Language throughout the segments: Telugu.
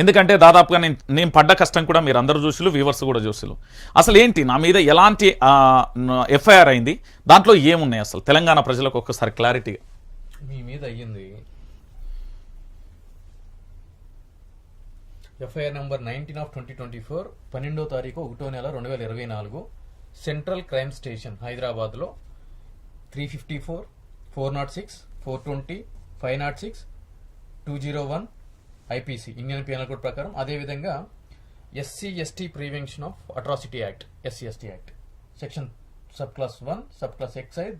ఎందుకంటే దాదాపుగా నేను నేను పడ్డ కష్టం కూడా మీరు అందరూ చూసిలు వ్యూవర్స్ కూడా చూసిలు అసలు ఏంటి? నా మీద ఎలాంటి ఎఫ్ఐఆర్ అయింది? దాంట్లో ఏమున్నాయి అసలు? తెలంగాణ ప్రజలకు ఒక్కసారి క్లారిటీగా మీ మీద అయ్యింది. FIR number nineteen of twenty twenty four పన్నెండో తారీఖు ఒకటో నెల రెండు వేల ఇరవై నాలుగు సెంట్రల్ క్రైమ్ స్టేషన్ హైదరాబాద్లో three fifty four four not six four twenty five not six two zero one IPC Indian penal code ప్రకారం అదేవిధంగా SC ST prevention of atrocity act SC ST act. Section sub class one sub class ఎక్సై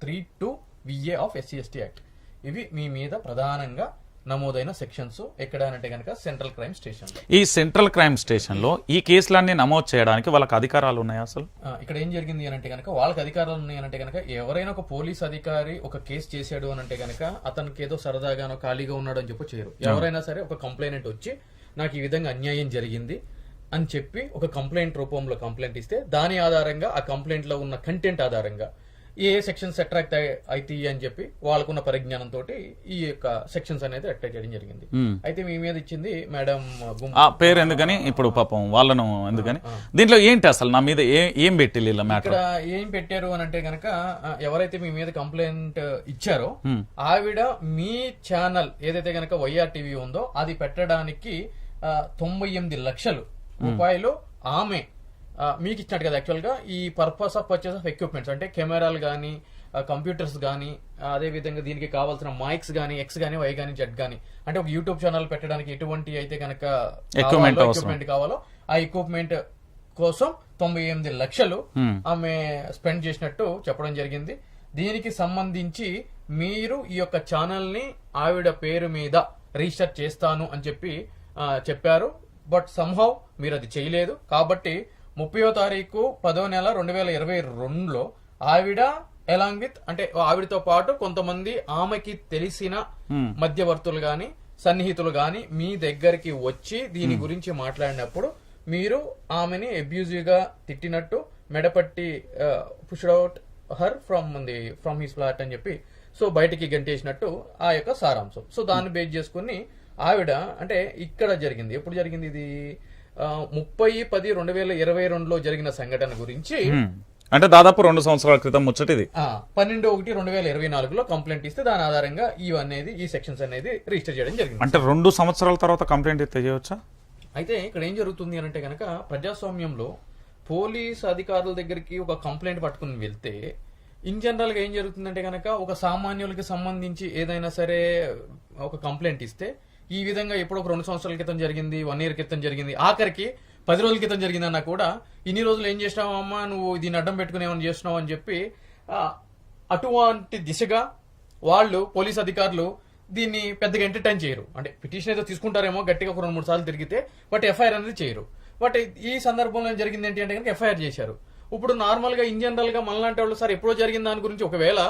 three two V A of SC ST act. ఇవి మీ మీద ప్రధానంగా నమోదైన సెక్షన్స్ ఎక్కడ అంటే కనుక సెంట్రల్ క్రైమ్ స్టేషన్ ఈ సెంట్రల్ క్రైమ్ స్టేషన్లో ఈ కేసులన్నీ నమోదు చేయడానికి వాళ్ళకి అధికారాలు ఉన్నాయా అసలు? ఇక్కడ ఏం జరిగింది అని అంటే కనుక వాళ్ళకి అధికారాలు ఉన్నాయి అంటే కనుక ఎవరైనా ఒక పోలీస్ అధికారి ఒక కేసు చేశాడు అని అంటే కనుక అతనికి ఏదో సరదాగానో ఖాళీగా ఉన్నాడు అని చెప్పి చేయరు. ఎవరైనా సరే ఒక కంప్లైంట్ వచ్చి నాకు ఈ విధంగా అన్యాయం జరిగింది అని చెప్పి ఒక కంప్లైంట్ రూపంలో కంప్లైంట్ ఇస్తే దాని ఆధారంగా ఆ కంప్లైంట్లో ఉన్న కంటెంట్ ఆధారంగా ఏ సెక్షన్స్ అట్రాక్ట్ అవుతాయి అని చెప్పి వాళ్ళకున్న పరిజ్ఞానంతో ఈ యొక్క సెక్షన్స్ అనేది అట్రాక్ట్ చేయడం జరిగింది. అయితే మీ మీద ఇచ్చింది మేడం పేరు ఎందుకని? ఇప్పుడు పాపం వాళ్ళను ఎందుకని? దీంట్లో ఏంటి అసలు? నా మీద ఏ పెట్టి ఇక్కడ ఏం పెట్టారు అని అంటే గనక ఎవరైతే మీ మీద కంప్లైంట్ ఇచ్చారో ఆవిడ మీ ఛానల్ ఏదైతే గనక వైఆర్ టీవీ ఉందో అది పెట్టడానికి తొంభై ఎనిమిది లక్షలు రూపాయలు ఆమె మీకు ఇచ్చినట్టు కదా యాక్చువల్గా ఈ purpose of purchase of equipments అంటే కెమెరాలు కానీ కంప్యూటర్స్ కానీ అదే విధంగా దీనికి కావాల్సిన మైక్స్ కానీ ఎక్స్ కానీ వై కానీ జెడ్ కానీ అంటే ఒక యూట్యూబ్ ఛానల్ పెట్టడానికి ఎటువంటి అయితే కనుక. ఎక్విప్మెంట్ కావాలో ఆ ఎక్విప్మెంట్ కోసం తొంభై ఎనిమిది లక్షలు ఆమె స్పెండ్ చేసినట్టు చెప్పడం జరిగింది. దీనికి సంబంధించి మీరు ఈ యొక్క ఛానల్ని ఆవిడ పేరు మీద రిజిస్టర్ చేస్తాను అని చెప్పి చెప్పారు. బట్ సంహౌ మీరు అది చేయలేదు. కాబట్టి ముప్పయో తారీఖు పదో నెల రెండు వేల ఇరవై రెండులో ఆవిడ ఎలాంగ్ విత్ అంటే ఆవిడతో పాటు కొంతమంది ఆమెకి తెలిసిన మధ్యవర్తులు గాని సన్నిహితులు గాని మీ దగ్గరికి వచ్చి దీని గురించి మాట్లాడినప్పుడు మీరు ఆమెని అబ్యూజివ్గా తిట్టినట్టు మెడపట్టి pushed out her from the from his flat అని చెప్పి సో బయటికి గంటేసినట్టు ఆ యొక్క సారాంశం. సో దాన్ని బేస్ చేసుకుని ఆవిడ అంటే ఇక్కడ జరిగింది. ఎప్పుడు జరిగింది ఇది? ముప్పై పది రెండు వేల ఇరవై రెండులో జరిగిన సంఘటన గురించి అంటే దాదాపు రెండు సంవత్సరాల క్రితం ముచ్చట ఇది ఆ, పన్నెండు ఒకటి రెండు వేల ఇరవై నాలుగులో కంప్లైంట్ ఇస్తే దాని ఆధారంగా ఇవనేది ఈ సెక్షన్స్ అనేది రిజిస్టర్ చేయడం జరిగింది. అంటే రెండు సంవత్సరాల తర్వాత కంప్లైంట్ అయితే చేయవచ్చా? అయితే ఇక్కడ ఏం జరుగుతుంది అని అంటే కనుక ప్రజాస్వామ్యంలో పోలీస్ అధికారుల దగ్గరికి ఒక కంప్లైంట్ పట్టుకుని వెళ్తే ఇన్ జనరల్గా ఏం జరుగుతుందంటే కనుక ఒక సామాన్యులకి సంబంధించి ఏదైనా సరే ఒక కంప్లైంట్ ఇస్తే ఈ విధంగా ఎప్పుడో ఒక రెండు సంవత్సరాల క్రితం జరిగింది వన్ ఇయర్ క్రితం జరిగింది. ఆఖరికి పది రోజుల క్రితం జరిగిందన్నా కూడా ఇన్ని రోజులు ఏం చేసినావు అమ్మా? నువ్వు దీన్ని అడ్డం పెట్టుకుని ఏమైనా చేస్తున్నావు అని చెప్పి అటువంటి దిశగా వాళ్ళు పోలీస్ అధికారులు దీన్ని పెద్దగా ఎంటర్టైన్ చేయరు. అంటే పిటిషన్ ఏదో తీసుకుంటారేమో గట్టిగా ఒక రెండు మూడు సార్లు తిరిగితే బట్ ఎఫ్ఐఆర్ అనేది చేయరు. బట్ ఈ సందర్భంలో జరిగింది ఏంటి అంటే కనుక ఎఫ్ఐఆర్ చేశారు. ఇప్పుడు నార్మల్గా ఇన్ జనరల్గా మనలాంటి వాళ్ళు సార్ ఎప్పుడో జరిగిన దాని గురించి ఒకవేళ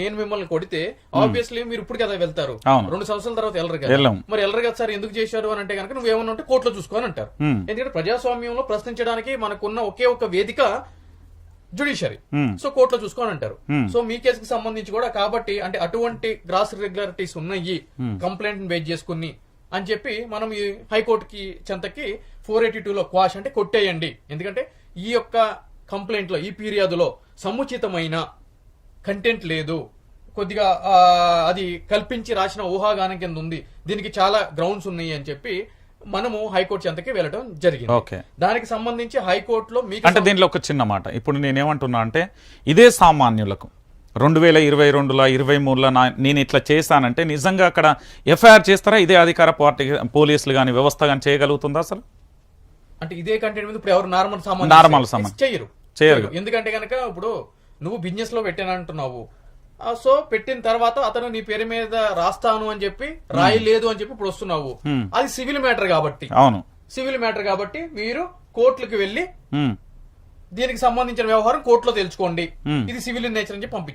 నేను మిమ్మల్ని కొడితే ఆబ్వియస్లీ మీరు ఇప్పుడు కదా వెళ్తారు. రెండు సంవత్సరాల తర్వాత వెళ్ళరు కదా. మరి వెళ్ళరు కదా సార్ ఎందుకు చేశారు అని అంటే కనుక నువ్వు ఏమన్నా ఉంటే కోర్టులో చూసుకోని అంటారు. ఎందుకంటే ప్రజాస్వామ్యంలో ప్రశ్నించడానికి మనకున్న ఒకే ఒక వేదిక జుడిషియరీ Hmm. సో కోర్టులో చూసుకోని అంటారు. సో మీ కేసుకి సంబంధించి కూడా కాబట్టి అంటే అటువంటి గ్రాస్ రెగ్యులారిటీస్ ఉన్నాయి కంప్లైంట్ బేస్ చేసుకుని అని చెప్పి మనం ఈ హైకోర్టుకి చెంతకి ఫోర్ ఎయిటీ లో క్వాష్ అంటే కొట్టేయండి. ఎందుకంటే ఈ యొక్క కంప్లైంట్లో ఈ ఫిర్యాదులో సముచితమైన కంటెంట్ లేదు. కొద్దిగా అది కల్పించి రాసిన ఊహాగానం కింద ఉంది. దీనికి చాలా గ్రౌండ్స్ ఉన్నాయి అని చెప్పి మనము హైకోర్టు చెంతకి వెళ్ళడం జరిగింది. ఓకే. దానికి సంబంధించి హైకోర్టులో మీకు అంటే దీంట్లో ఒక చిన్న మాట. ఇప్పుడు నేనేమంటున్నా అంటే ఇదే సామాన్యులకు. రెండు వేల ఇరవై రెండులో ఇరవై మూడులో నా నేను ఇట్లా చేశానంటే నిజంగా అక్కడ ఎఫ్ఐఆర్ చేస్తారా? ఇదే అధికార పార్టీ పోలీసులు కానీ వ్యవస్థ కానీ చేయగలుగుతుందా అసలు? అంటే ఇదే కంటెంట్ మీద ఇప్పుడు ఎవరు నార్మల్ సామాన్ Normal సామాన్. చేయరు చేయరు. ఎందుకంటే కనుక ఇప్పుడు నువ్వు బిజినెస్లో పెట్టానంటున్నావు సో పెట్టిన తర్వాత అతను నీ పేరు మీద రాస్తాను అని చెప్పి రాయలేదు అని చెప్పి ఇప్పుడు వస్తున్నావు అది సివిల్ మ్యాటర్ కాబట్టి అవును సివిల్ మ్యాటర్ కాబట్టి మీరు కోర్టులకు వెళ్ళి ఉమ్. దీనికి సంబంధించిన వ్యవహారం కోర్టులో తెలుసుకోండి. ఇది సివిల్ నేచర్ అని చెప్పి